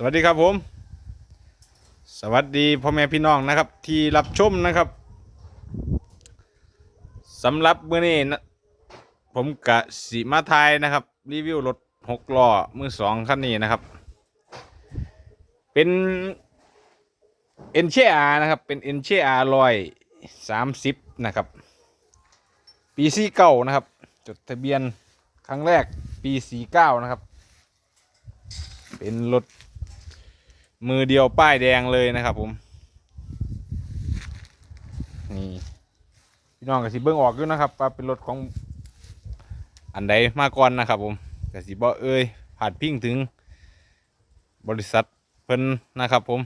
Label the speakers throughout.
Speaker 1: สวัสดีครับผม สวัสดีพ่อแม่พี่น้องนะครับ ที่รับชมนะครับสำหรับเมื้อนี้นะผมกะสิมาไทยนะครับ รีวิวรถหกล้อมือสองคันนี้นะครับ เป็นเอ็นเชอานะครับ เป็นเอ็นเชอาร้อยสามสิบนะครับ ปีสี่เก้านะครับ จดทะเบียนครั้งแรกปีสี่เก้านะครับ เป็นรถ มือเดียวป้ายแดงเลยนะครับผม นี่พี่น้องกับสิเบิ้งออกอยู่นะครับว่าเป็นรถของอันใดมาก่อนนะครับผมกับสิบ่เอ้ยผ่านพิ้งถึงบริษัทเพิ่นนะครับผม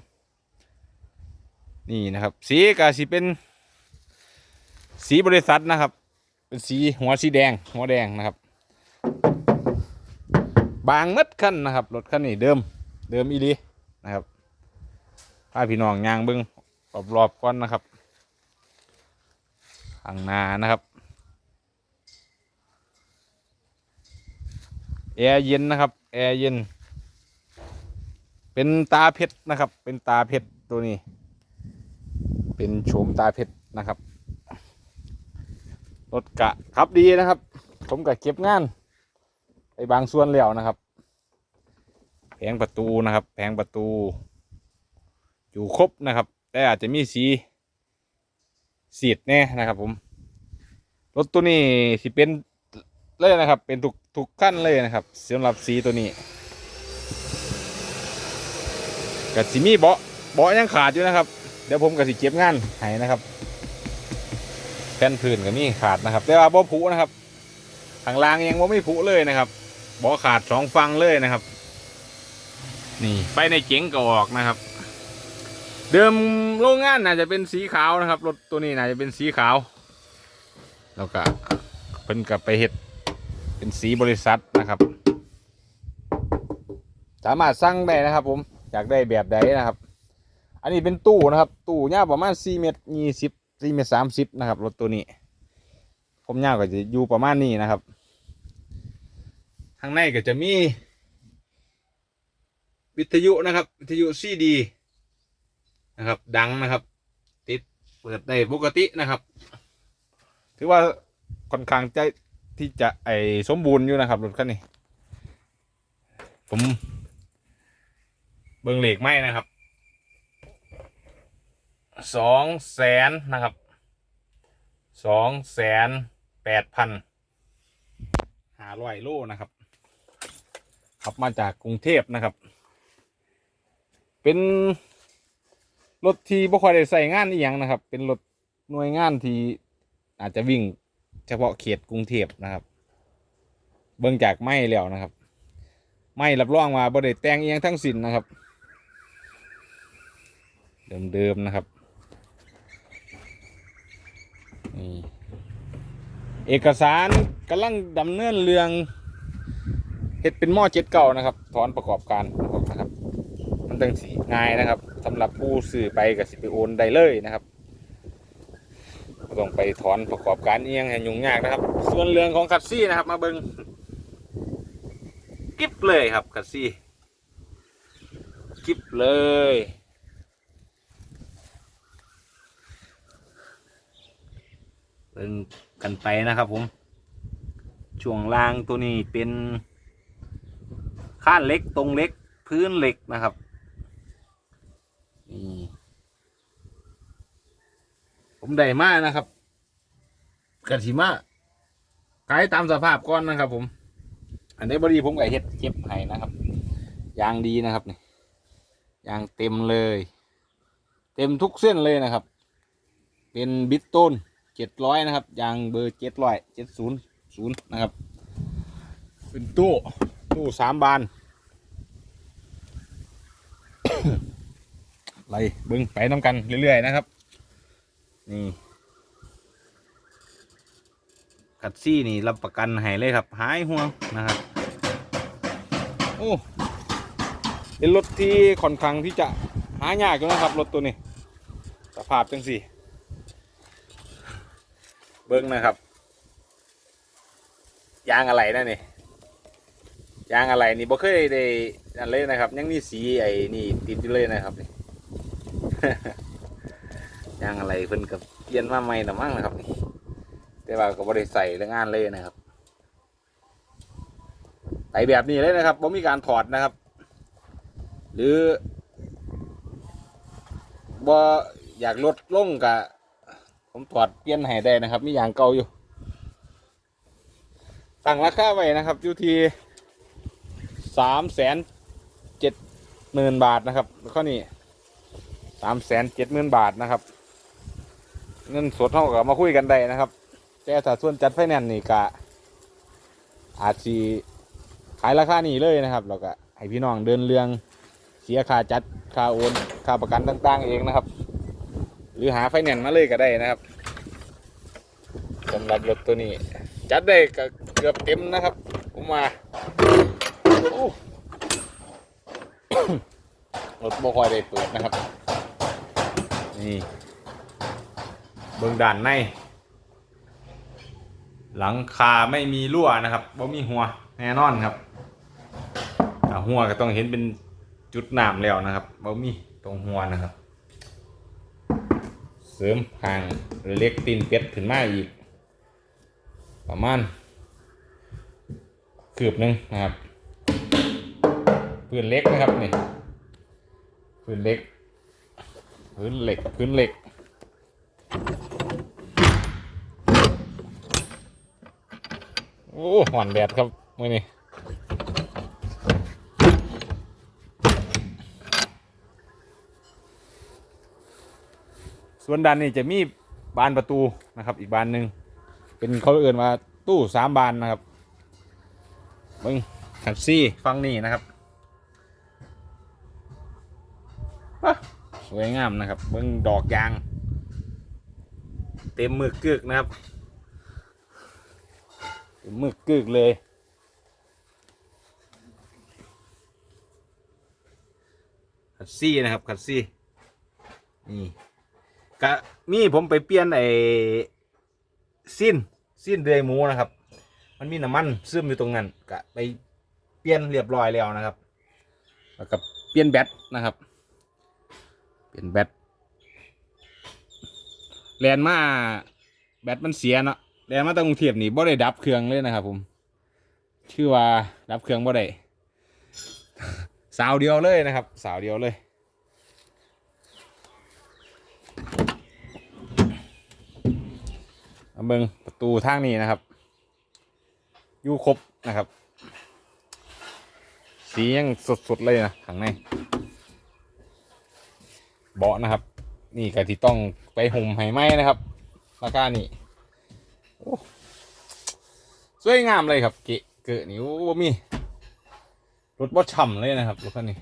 Speaker 1: นี่นะครับ สีก็สิเป็น สีบริษัทนะครับ เป็นสีหัวสีแดง หัวแดงนะครับ บางมัดคันนะครับรถคันนี้เดิม เดิมอีดี นะครับพาพี่น้องยางเบิ้งรอบๆก่อนนะครับข้างหน้านะครับแอร์เย็นนะครับแอร์เย็น เป็นตาเพชรนะครับ เป็นตาเพชรตัวนี้ เป็นโฉมตาเพชรนะครับรถกะขับดีนะครับ ผมกะเก็บงานไปบางส่วนแล้วนะครับ งประตูนะครับ แผงประตู อยู่ครบนะครับ แต่อาจจะมีสีสีดแน่นะครับ ผม รถตัวนี้สิเป็นเลยนะครับ เป็นทุกทุกขั้นเลยนะครับสำหรับสีตัวนี้กับสีมีเบาะเบาะยังขาดอยู่นะครับ เดี๋ยวผมกับสิเก็บงานให้นะครับแผ่นพื้นก็มีขาดนะครับ แต่ว่าบ่ผุนะครับข้างล่างยังบ่ไม่ผุเลยนะครับเบาะขาดสองฟังเลยนะครับ นี่ไปในเจ๋งก็ออกนะครับ เดิมโรงงานน่าจะเป็นสีขาวนะครับรถตัวนี้น่าจะเป็นสีขาว แล้วก็เพิ่นกับไปเฮ็ดเป็นสีบริษัทนะครับ สามารถสั่งได้นะครับ ผมอยากได้แบบใดนะครับ อันนี้เป็นตู้นะครับ ตู้ยาวประมาณ4เมตร20 4เมตร30นะครับรถตัวนี้ผมยาวก็จะอยู่ประมาณนี้นะครับข้างในก็จะมี วิทยุนะครับ วิทยุซีดีนะครับ ดังนะครับ ติดเปิดได้ปกตินะครับ ถือว่าค่อนข้างใจที่จะไอสมบูรณ์อยู่นะครับรถคันนี้ ผม เบิ้งเหล็กไหมนะครับสองแสนนะครับสองแสนแปดพันหาร้อยโลนะครับขับมาจากกรุงเทพนะครับ เป็นรถที่บ่ค่อยได้ใส่งานอีหยังนะครับ เป็นรถหน่วยงานที่อาจจะวิ่งเฉพาะเขตกรุงเทพนะครับ เบิ่งจากไม่แล้วนะครับ ไม่รับรองว่าบ่ได้แต่งอีหยังทั้งสิ้นนะครับ เดิมๆนะครับนี่เอกสารกำลังดำเนินเรื่องเฮ็ดเป็นหม้อเจ็ดเก่านะครับ ถอนประกอบการ นะครังสีง่ายนะครับสำหรับผู้ซื้อไปกับสิไปโอนได้เลยนะครับต้องไปถอนประกอบการเอียงให้ยุ่งยากนะครับ ส่วนเรื่องของคัดซี่นะครับ มาเบิงกิบเลยครับคัดซี่กิบเลยเบิ่งกันไปนะครับผม ช่วงล่างตัวนี้เป็นข้านเหล็กตรงเหล็กพื้นเหล็กนะครับนี่ผม ได้มานะครับกระถิมาขายตามสภาพก้อนนะครับ ผม อันนี้บดีผมไก่เฮ็ดเก็บให้นะครับยางดีนะครับนี่ยางเต็มเลย เต็มทุกเส้นเลยนะครับ เป็นบิตต้นเจ็ดร้อยนะครับยางเบอร์เจ็ดร้อยเจ็ดศูนย์ศูนย์นะครับ เป็นตู้ตู้สามบานไล่เบิ้งไปน้ำกันเรื่อยๆนะครับ นี่คัดซี่นี่รับประกันให้เลยครับ หายห่วงนะครับ โอ้ เป็นรถที่ค่อนข้างที่จะหายากอยู่นะครับรถตัวนี้ สภาพจังสี่ เบิ้งนะครับ ยางอะไรนั่นนี่ ยางอะไรนี่บ่เคยได้นั่นเลยนะครับ ยังมีสีไอ้นี่ติดอยู่เลยนะครับนี่ ยางอะไรเพิ่นกับเปลี่ยนมาใหม่นะมั้งนะครับนี่แต่ว่าก็บ่ได้ใส่เรื่องงานเลยนะครับไปแบบนี้เลยนะครับบ่มีการถอดนะครับ หรือบ่อยากลดลงกะผมถอดเปลี่ยนให้ได้นะครับ มีอย่างเก่าอยู่ ตั้งราคาไว้นะครับอยู่ที่สามแสนเจ็ดหมื่นบาทนะครับข้อนี้สามแสนเจ็ดหมื่นบาทนะครับ เงินสดเท่ากับมาคุยกันได้นะครับ แต่ถ้าส่วนจัดไฟแนนซ์นี่กะอาจสีขายราคานี้เลยนะครับแล้วก็ให้พี่น้องเดินเรื่องเสียค่าจัดค่าโอนค่าประกันต่าง ๆ เองนะครับ หรือหาไฟแนนซ์มาเลยก็ได้นะครับสำหรับรถตัวนี้ จัดได้กเกือบเต็มนะครับผมมารถบ่คอยได้เปิดนะครับ นี่ บื้องด่านใน หลังคาไม่มีรั่วนะครับบ่มีหัวแน่นอนครับหัวก็ต้องเห็นเป็นจุดหนามแล้วนะครับบ่มีตรงหัวนะครับ เสริมหางเล็กตีนเป็ดขึ้นมาอีก ประมาณคืบหนึ่งนะครับพื้นเล็กนะครับนี่พื้นเล็กพื้นเหล็กพื้นเหล็ก อ้หอนแดดครับมื่อนี้ส่วนด้านนี้จะมีบานประตูนะครับ อีกบานหนึ่งเป็นเขาเอื่นมาตู้สามบานนะครับเบิ้งขันซี่ฟังนี่นะครับสวยงามนะครับเบิ้งดอกยาง เต็มมือเกึกนะครับ มมือกึกเลยขัดซี่นะครับขัดซี่ นี่กะมีผมไปเปลี่ยนไอ้สิ้นสิ้นเดือยหมูนะครับ มันมีน้ำมันซึมอยู่ตรงนั้นก็ไปเปลี่ยนเรียบร้อยแล้วนะครับ แล้วก็เปลี่ยนแบตนะครับ เปลี่ยนแบตแลนมาแบตมันเสียเนาะ แลนมาตั้งกรุงเทพนี่บ่ได้ดับเครื่องเลยนะครับ ผม ชื่อว่าดับเครื่องบ่ได้สาวเดียวเลยนะครับ สาวเดียวเลยเอาเบิงประตูทางนี้นะครับอยู่ครบนะครับ สียังสดๆเลยนะข้างในเบาะนะครับ นี่ก็ที่ต้องไปห่มให้ไหมนะครับราคานี้ สวยงามเลยครับ เกะเกะนี่โอ้บ่มีรถบ่ฉ่ำเลยนะครับรถคันนี้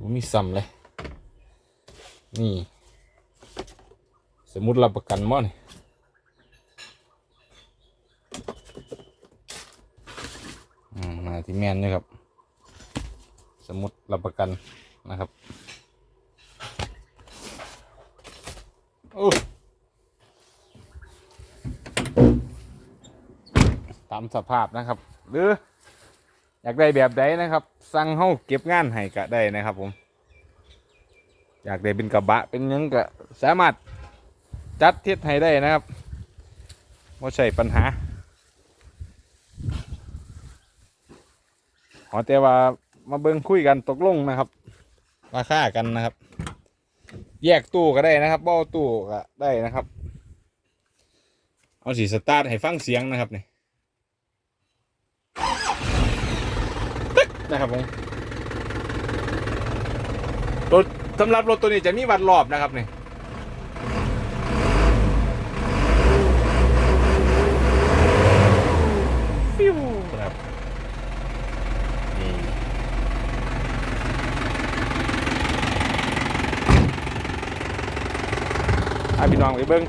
Speaker 1: บ่มีซ้ำเลย นี่ สมมุติรับประกันมั่นี่อืมนาที่แมนนี่ครับ สมุดรับประกันนะครับ โอ้ ตามสภาพนะครับ หรืออยากได้แบบใดนะครับ สั่งเฮาเก็บงานให้ก็ได้นะครับผม อยากได้เป็นกระบะเป็นยังก็สามารถจัดเทียดให้ได้นะครับว่ใช่ปัญหาขอแต่ว่ามาเบิ่งคุยกันตกลงนะครับ ราคากันนะครับ แยกตู้ก็ได้นะครับเบ้าตู้ก็ได้นะครับ เอาสีสตาร์ทให้ฟังเสียงนะครับนี่ตึ๊ก นะครับผมรถสำหรับรถตัวนี้จะมีวัดรอบนะครับนี่ฟิวนะครับนี่ให้พี่น้องไปเบิ้ง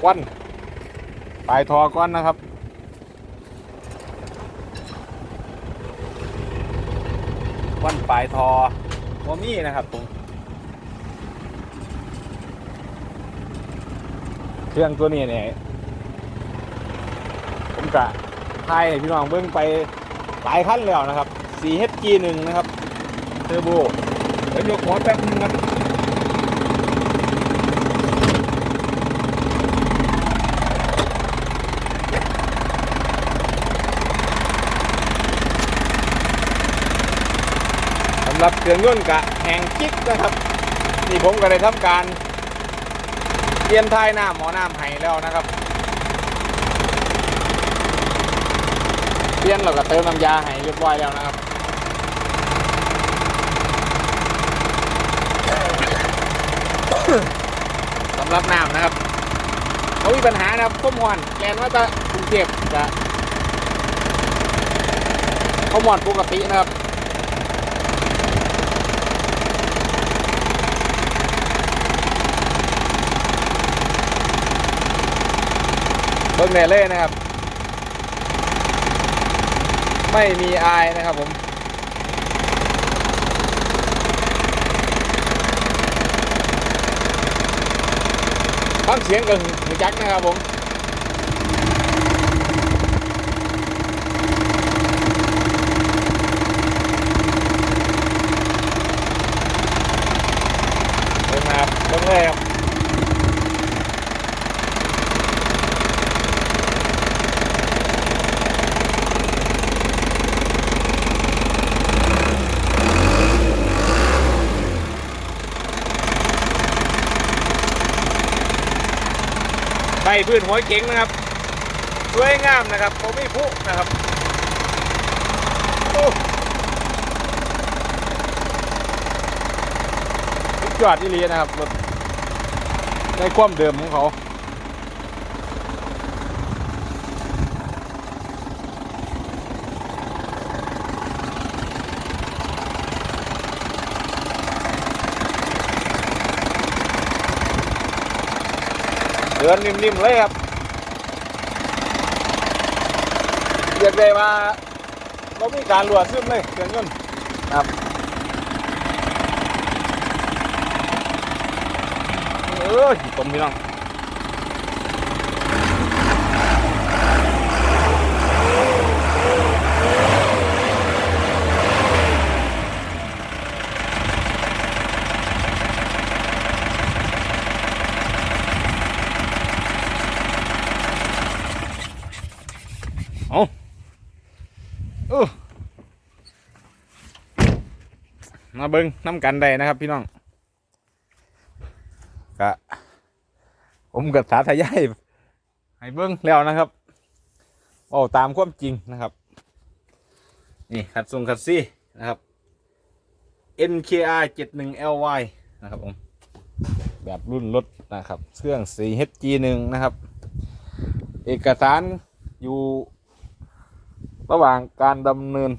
Speaker 1: ควันปลายทอก้อนนะครับ วันปลายทอวอมี่นะครับผมเครื่องตัวนี้เนี่ยผมกะทายพี่น้องเบิ้งไปหลายขั้นแล้วนะครับ 4HG 1 นะครับเทอร์โบเดี๋ยวยกหัวแป๊บนึงครับ รับเครื่องยนต์กะแห่งคิกนะครับ นี่ผมก็ได้ทำการเปลี่ยนท้ายหน้าหมอน้ำให้แล้วนะครับเปลี่ยนเราก็เติมน้ำยาให้เรียบร้อยแล้วนะครับสำหรับน้ำนะครับเขามีปัญหานะครับข้มวนแกนว่าจะกรุงเทพจะข้มวนปกตินะครับ เบิ้งแน่เลยนะครับ ไม่มีอายนะครับผมฟังเสียงกับหูจักนะครับผมเบิ่งนะครับเบิ่งเลยครับ ใบพื้นหัวเก๋งนะครับสวยงามนะครับผมมีผู้นะครับจอดอีเลีนะครับรถในความเดิมของเขา ดินนิ่มๆเลยครับเรียกได้ว่าเรามีการรัวซึมเลยเครื่องยนต์ครับเออตมพี่น้อง มาเบิ้งน้ำกันได้นะครับ พี่น้องกะผมกับสาธยายให้เบิ้งแล้วนะครับเอาตามความจริงนะครับ นี่คัดทรงคัดซี่นะครับ NKR 71LY นะครับผมแบบรุ่นรถนะครับ เครื่อง 4HG1 นะครับ เอกสารอยู่ระหว่างการดำเนิน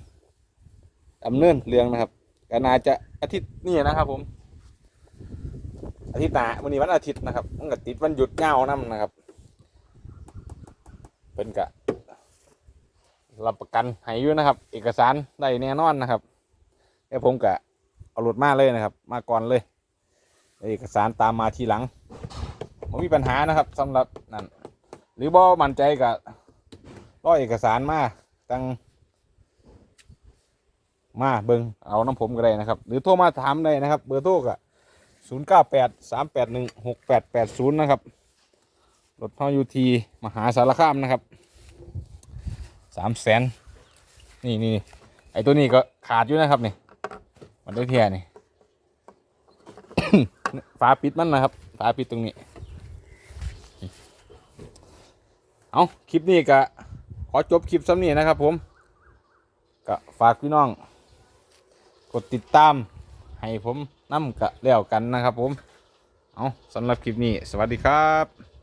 Speaker 1: ดำเนินเรื่องนะครับ ก็น่าจะอาทิตย์นี้นะครับ ผม อาทิตย์หน้าวันนี้วันอาทิตย์นะครับมันก็ติดวันหยุดเงาวนํนะครับเป็นกะรับประกันให้อยู่นะครับ เอกสารได้แน่นอนนะครับเดี๋ยวผมกะเอารถมาเลยนะครับ มาก่อนเลย เอกสารตามมาทีหลังไม่มีปัญหานะครับสำหรับนั่นหรือบ่มั่นใจกับรอเอกสารมาตั้ง มาเบิงเอาน้ำผมก็ได้นะครับ หรือโทรมาถามได้นะครับ เบอร์โทรก็ศูนย์เก้าแปดสามแปดหนึ่งหกแปดแปดศูนย์นะครับรถท่อยูทีมหาสารคามนะครับสามแสนนี่นี่ไอตัวนี้ก็ขาดอยู่นะครับนี่มันได้เทียนี่ฝาปิดมันนะครับฝาปิดตรงนี้ เอาคลิปนี้ก็ขอจบคลิปซ้ำนี้นะครับผมก็ฝากพี่น้อง ดติดตาม ให้ผมนำกะแล้วกันนะครับผม เอาสำหรับคลิปนี้ สวัสดีครับ